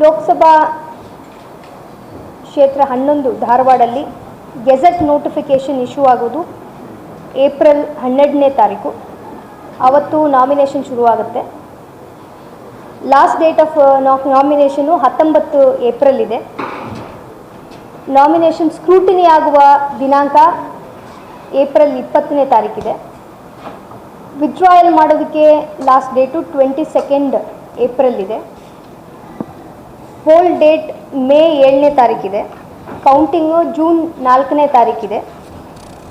ಲೋಕಸಭಾ ಕ್ಷೇತ್ರ ಹನ್ನೊಂದು ಧಾರವಾಡಲ್ಲಿ ಗೆಜೆಟ್ ನೋಟಿಫಿಕೇಷನ್ ಇಶ್ಯೂ ಆಗೋದು ಏಪ್ರಿಲ್ ಹನ್ನೆರಡನೇ ತಾರೀಕು. ಅವತ್ತು ನಾಮಿನೇಷನ್ ಶುರುವಾಗುತ್ತೆ. ಲಾಸ್ಟ್ ಡೇಟ್ ಆಫ್ ನಾಮಿನೇಷನು ಹತ್ತೊಂಬತ್ತು ಏಪ್ರಿಲ್ ಇದೆ ನಾಮಿನೇಷನ್ ಸ್ಕ್ರೂಟಿನಿ ಆಗುವ ದಿನಾಂಕ ಏಪ್ರಿಲ್ ಇಪ್ಪತ್ತನೇ ತಾರೀಕಿದೆ. ವಿತ್ಡ್ರಾಯಲ್ ಮಾಡೋದಕ್ಕೆ last date twenty second April ಇದೆ ಪೋಲ್ ಡೇಟ್ ಮೇ ಏಳನೇ ತಾರೀಕಿದೆ ಕೌಂಟಿಂಗು ಜೂನ್ ನಾಲ್ಕನೇ ತಾರೀಕಿದೆ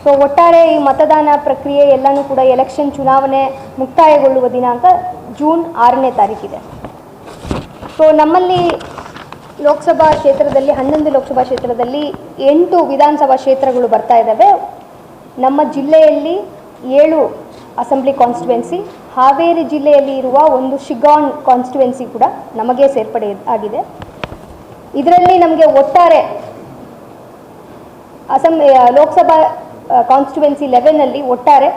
ಸೊ ಒಟ್ಟಾರೆ ಈ ಮತದಾನ ಪ್ರಕ್ರಿಯೆ ಎಲ್ಲನೂ ಕೂಡ ಎಲೆಕ್ಷನ್ ಚುನಾವಣೆ ಮುಕ್ತಾಯಗೊಳ್ಳುವ ದಿನಾಂಕ ಜೂನ್ ಆರನೇ ತಾರೀಕಿದೆ ಸೊ ನಮ್ಮಲ್ಲಿ ಲೋಕಸಭಾ ಕ್ಷೇತ್ರದಲ್ಲಿ, ಹನ್ನೊಂದು ಲೋಕಸಭಾ ಕ್ಷೇತ್ರದಲ್ಲಿ ಎಂಟು ವಿಧಾನಸಭಾ ಕ್ಷೇತ್ರಗಳು ಬರ್ತಾ ಇದ್ದಾವೆ ನಮ್ಮ ಜಿಲ್ಲೆಯಲ್ಲಿ ಏಳು ಅಸೆಂಬ್ಲಿ ಕಾನ್ಸ್ಟಿಟ್ಯುವೆನ್ಸಿ ಹಾವೇರಿ ಜಿಲ್ಲೆಯಲ್ಲಿ ಇರುವ ಒಂದು ಶಿಗಾನ್ ಕಾನ್ಸ್ಟಿಟ್ಯುವೆನ್ಸಿ ಕೂಡ ನಮಗೆ ಸೇರ್ಪಡೆ ಆಗಿದೆ. ಇದರಲ್ಲಿ ನಮಗೆ ಒಟ್ಟಾರೆ ಅಸೆಂಬ್ಲಿ ಲೋಕಸಭಾ ಕಾನ್ಸ್ಟಿಟ್ಯುವೆನ್ಸಿ ಲೆವೆನಲ್ಲಿ ಒಟ್ಟಾರೆ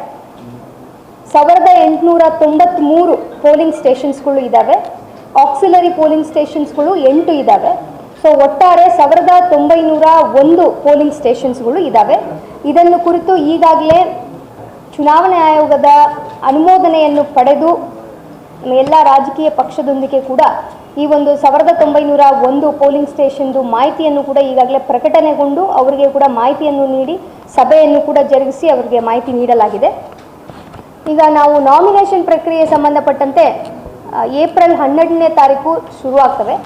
ಸಾವಿರದ ಎಂಟುನೂರ ತೊಂಬತ್ತ್ಮೂರು ಪೋಲಿಂಗ್ ಸ್ಟೇಷನ್ಸ್ಗಳು ಇದ್ದಾವೆ ಆಕ್ಸಿಲರಿ ಪೋಲಿಂಗ್ ಸ್ಟೇಷನ್ಸ್ಗಳು ಎಂಟು ಇದ್ದಾವೆ ಸೊ ಒಟ್ಟಾರೆ ಸಾವಿರದ ತೊಂಬೈನೂರ ಒಂದು ಪೋಲಿಂಗ್ ಸ್ಟೇಷನ್ಸ್ಗಳು ಇದ್ದಾವೆ ಇದನ್ನು ಕುರಿತು ಈಗಾಗಲೇ ಚುನಾವಣಾ ಆಯೋಗದ ಅನುಮೋದನೆಯನ್ನು ಪಡೆದು ಎಲ್ಲ ರಾಜಕೀಯ ಪಕ್ಷದೊಂದಿಗೆ ಕೂಡ ಈ ಒಂದು ಸಾವಿರದ ತೊಂಬೈನೂರ ಒಂದು ಪೋಲಿಂಗ್ ಸ್ಟೇಷನ್ದು ಮಾಹಿತಿಯನ್ನು ಕೂಡ ಈಗಾಗಲೇ ಪ್ರಕಟಣೆಗೊಂಡು ಅವರಿಗೆ ಕೂಡ ಮಾಹಿತಿಯನ್ನು ನೀಡಿ ಸಭೆಯನ್ನು ಕೂಡ ಜರುಗಿಸಿ ಅವರಿಗೆ ಮಾಹಿತಿ ನೀಡಲಾಗಿದೆ. ಈಗ ನಾವು ನಾಮಿನೇಷನ್ ಪ್ರಕ್ರಿಯೆ ಸಂಬಂಧಪಟ್ಟಂತೆ ಏಪ್ರಿಲ್ ಹನ್ನೆರಡನೇ ತಾರೀಕು ಶುರುವಾಗ್ತವೆ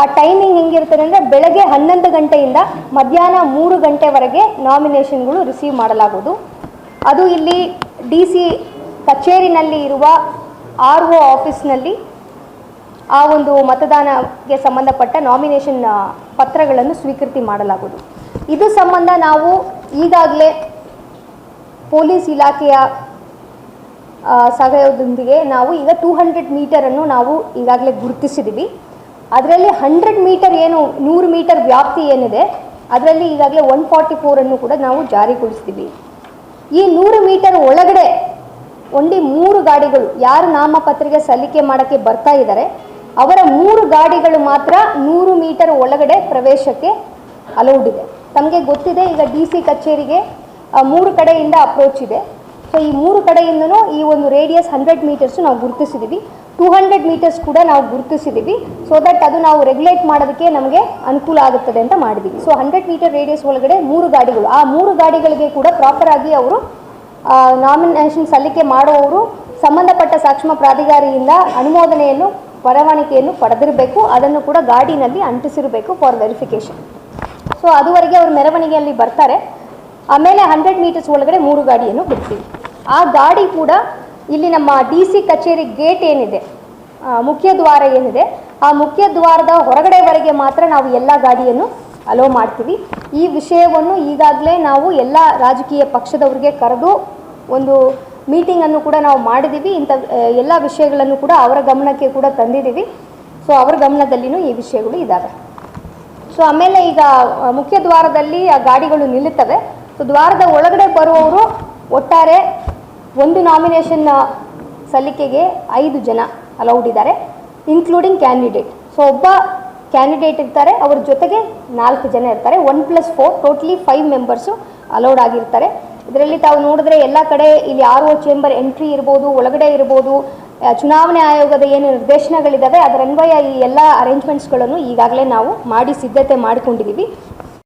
ಆ ಟೈಮಿಂಗ್ ಹೆಂಗಿರ್ತದೆ ಅಂದರೆ ಬೆಳಗ್ಗೆ ಹನ್ನೊಂದು ಗಂಟೆಯಿಂದ ಮಧ್ಯಾಹ್ನ ಮೂರು ಗಂಟೆವರೆಗೆ ನಾಮಿನೇಷನ್ಗಳು ರಿಸೀವ್ ಮಾಡಲಾಗುವುದು. ಅದು ಇಲ್ಲಿ ಡಿ ಸಿ ಕಚೇರಿನಲ್ಲಿ ಇರುವ ಆರ್ ಒ ಆಫೀಸ್ನಲ್ಲಿ ಆ ಒಂದು ಮತದಾನಕ್ಕೆ ಸಂಬಂಧಪಟ್ಟ ನಾಮಿನೇಷನ್ ಪತ್ರಗಳನ್ನು ಸ್ವೀಕೃತಿ ಮಾಡಲಾಗುವುದು. ಇದು ಸಂಬಂಧ ನಾವು ಈಗಾಗಲೇ ಪೊಲೀಸ್ ಇಲಾಖೆಯ ಸಹಯೋಗದೊಂದಿಗೆ ನಾವು ಈಗ ಟೂ ಹಂಡ್ರೆಡ್ ಮೀಟರನ್ನು ನಾವು ಈಗಾಗಲೇ ಗುರುತಿಸಿದ್ದೀವಿ. ಅದರಲ್ಲಿ ಹಂಡ್ರೆಡ್ ಮೀಟರ್ ಏನು, ನೂರು ಮೀಟರ್ ವ್ಯಾಪ್ತಿ ಏನಿದೆ, ಅದರಲ್ಲಿ ಈಗಾಗಲೇ ಒನ್ ಫಾರ್ಟಿ ಫೋರನ್ನು ಕೂಡ ನಾವು ಜಾರಿಗೊಳಿಸ್ತೀವಿ ಈ ನೂರು ಮೀಟರ್ ಒಳಗಡೆ, ಒಂಡಿ ಮೂರು ಗಾಡಿಗಳು ಯಾರು ನಾಮಪತ್ರಿಕೆ ಸಲ್ಲಿಕೆ ಮಾಡೋಕ್ಕೆ ಬರ್ತಾ ಇದ್ದಾರೆ ಅವರ ಮೂರು ಗಾಡಿಗಳು ಮಾತ್ರ ನೂರು ಮೀಟರ್ ಒಳಗಡೆ ಪ್ರವೇಶಕ್ಕೆ ಅಲೌಡ್ ಇದೆ. ತಮಗೆ ಗೊತ್ತಿದೆ, ಈಗ ಡಿ ಸಿ ಕಚೇರಿಗೆ ಮೂರು ಕಡೆಯಿಂದ ಅಪ್ರೋಚ್ ಇದೆ. ಸೊ ಈ ಮೂರು ಕಡೆಯಿಂದನೂ ಈ ಒಂದು ರೇಡಿಯಸ್ ಹಂಡ್ರೆಡ್ ಮೀಟರ್ಸ್ ನಾವು ಗುರುತಿಸಿದ್ದೀವಿ ಟೂ ಹಂಡ್ರೆಡ್ ಮೀಟರ್ಸ್ ಕೂಡ ನಾವು ಗುರುತಿಸಿದ್ದೀವಿ ಸೊ ದಟ್ ಅದು ನಾವು ರೆಗ್ಯುಲೇಟ್ ಮಾಡೋದಕ್ಕೆ ನಮಗೆ ಅನುಕೂಲ ಆಗುತ್ತದೆ ಅಂತ ಮಾಡಿದ್ದೀವಿ ಸೊ ಹಂಡ್ರೆಡ್ ಮೀಟರ್ ರೇಡಿಯಸ್ ಒಳಗಡೆ ಮೂರು ಗಾಡಿಗಳು. ಆ ಮೂರು ಗಾಡಿಗಳಿಗೆ ಕೂಡ ಪ್ರಾಪರ್ ಆಗಿ ಅವರು ನಾಮಿನೇಷನ್ ಸಲ್ಲಿಕೆ ಮಾಡುವವರು, ಸಂಬಂಧಪಟ್ಟ ಸಾಕ್ಷಮ ಪ್ರಾಧಿಕಾರಿಯಿಂದ ಅನುಮೋದನೆಯನ್ನು ಪರವಾನಿಕೆಯನ್ನು ಪಡೆದಿರಬೇಕು, ಅದನ್ನು ಕೂಡ ಗಾಡಿನಲ್ಲಿ ಅಂಟಿಸಿರಬೇಕು ಫಾರ್ ವೆರಿಫಿಕೇಷನ್ ಸೊ ಅದುವರೆಗೆ ಅವರು ಮೆರವಣಿಗೆಯಲ್ಲಿ ಬರ್ತಾರೆ. ಆಮೇಲೆ ಹಂಡ್ರೆಡ್ ಮೀಟರ್ಸ್ ಒಳಗಡೆ ಮೂರು ಗಾಡಿಯನ್ನು ಬಿಡ್ತೀವಿ. ಆ ಗಾಡಿ ಕೂಡ ಇಲ್ಲಿ ನಮ್ಮ ಡಿ ಸಿ ಕಚೇರಿ ಗೇಟ್ ಏನಿದೆ ಮುಖ್ಯ ದ್ವಾರ ಏನಿದೆ, ಆ ಮುಖ್ಯ ದ್ವಾರದ ಹೊರಗಡೆವರೆಗೆ ಮಾತ್ರ ನಾವು ಎಲ್ಲ ಗಾಡಿಯನ್ನು ಅಲೋ ಮಾಡ್ತೀವಿ. ಈ ವಿಷಯವನ್ನು ಈಗಾಗಲೇ ನಾವು ಎಲ್ಲ ರಾಜಕೀಯ ಪಕ್ಷದವರಿಗೆ ಕರೆದು ಒಂದು ಮೀಟಿಂಗನ್ನು ಕೂಡ ನಾವು ಮಾಡಿದ್ದೀವಿ ಇಂಥ ಎಲ್ಲ ವಿಷಯಗಳನ್ನು ಕೂಡ ಅವರ ಗಮನಕ್ಕೆ ಕೂಡ ತಂದಿದ್ದೀವಿ ಸೊ ಅವರ ಗಮನದಲ್ಲಿಯೂ ಈ ವಿಷಯಗಳು ಇದ್ದಾವೆ ಸೊ ಆಮೇಲೆ ಈಗ ಮುಖ್ಯ ದ್ವಾರದಲ್ಲಿ, ಆ, ಗಾಡಿಗಳು ನಿಲ್ಲುತ್ತವೆ. ಸೊ ದ್ವಾರದ ಒಳಗಡೆ ಬರುವವರು ಒಟ್ಟಾರೆ ಒಂದು ನಾಮಿನೇಷನ್ ಸಲ್ಲಿಕೆಗೆ ಐದು ಜನ ಅಲೌಡ್ ಇದ್ದಾರೆ ಇನ್ಕ್ಲೂಡಿಂಗ್ ಕ್ಯಾಂಡಿಡೇಟ್ ಸೊ ಒಬ್ಬ ಕ್ಯಾಂಡಿಡೇಟ್ ಇರ್ತಾರೆ, ಅವ್ರ ಜೊತೆಗೆ ನಾಲ್ಕು ಜನ ಇರ್ತಾರೆ. One plus four totally five members allowed ಆಗಿರ್ತಾರೆ. ಇದರಲ್ಲಿ ತಾವು ನೋಡಿದ್ರೆ ಎಲ್ಲ ಕಡೆ ಇಲ್ಲಿ ಆರ್ ಚೇಂಬರ್ ಎಂಟ್ರಿ ಇರ್ಬೋದು, ಒಳಗಡೆ ಇರ್ಬೋದು ಚುನಾವಣೆ ಆಯೋಗದ ಏನು ನಿರ್ದೇಶನಗಳಿದ್ದಾವೆ ಅದರನ್ವಯ ಈ ಎಲ್ಲ ಅರೇಂಜ್ಮೆಂಟ್ಸ್ಗಳನ್ನು ಈಗಾಗಲೇ ನಾವು ಮಾಡಿ ಸಿದ್ಧತೆ ಮಾಡಿಕೊಂಡಿದ್ದೀವಿ